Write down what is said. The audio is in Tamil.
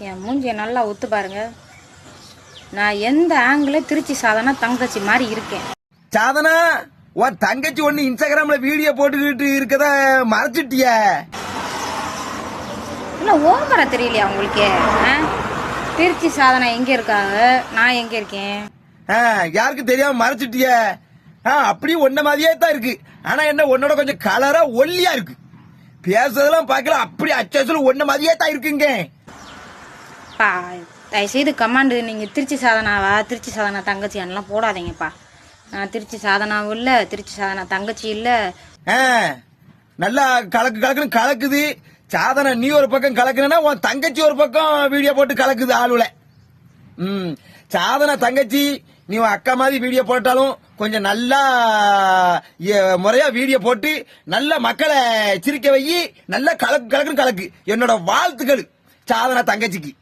என் மூஞ்சியை நல்லா ஒத்து பாருங்க. நான் எந்த ஆங்கிள் திருச்சி சாதனா தங்கச்சி மாதிரி இருக்கேன். சாதனா உன் தங்கச்சி ஒண்ணு இன்ஸ்டாகிராம்ல வீடியோ போட்டுக்கிட்டு இருக்கத மறைச்சிட்டிய இல்லை ஓவரா தெரியலையா உங்களுக்கு? ஆ? திருச்சி சாதனா எங்க இருக்காங்க? நான் எங்க இருக்கேன்? யாருக்கு தெரியாம மறைச்சிட்டிய ஆ, அப்படியே ஒன்ன மாதிரியே தான் இருக்கு. ஆனா என்ன உன்னோட கொஞ்சம் கலரா ஒல்லியா இருக்கு. பேசுறதெல்லாம் பார்க்கல அப்படி அச்சல ஒன்ன மாதிரியே தான் இருக்குங்க. பா தயவுசெய்து கமாண்டு நீங்கள் திருச்சி சாதனாவா? திருச்சி சாதனா தங்கச்சி எல்லாம் போடாதீங்கப்பா. நான் திருச்சி சாதனாவும் இல்லை திருச்சி சாதனா தங்கச்சி இல்லை. ஆ, நல்லா கலக்கு கலக்குன்னு கலக்குது. சாதனை நீ ஒரு பக்கம் கலக்குனா உன் தங்கச்சி ஒரு பக்கம் வீடியோ போட்டு கலக்குது ஆளுல. ம் சாதனை தங்கச்சி நீ உன் அக்கா மாதிரி வீடியோ போட்டாலும் கொஞ்சம் நல்லா முறையா வீடியோ போட்டு நல்ல மக்களை சிரிக்க வை நல்லா கலக்கு கலக்குன்னு கலக்கு. என்னோட வாழ்த்துக்கள் சாதனை தங்கச்சிக்கு.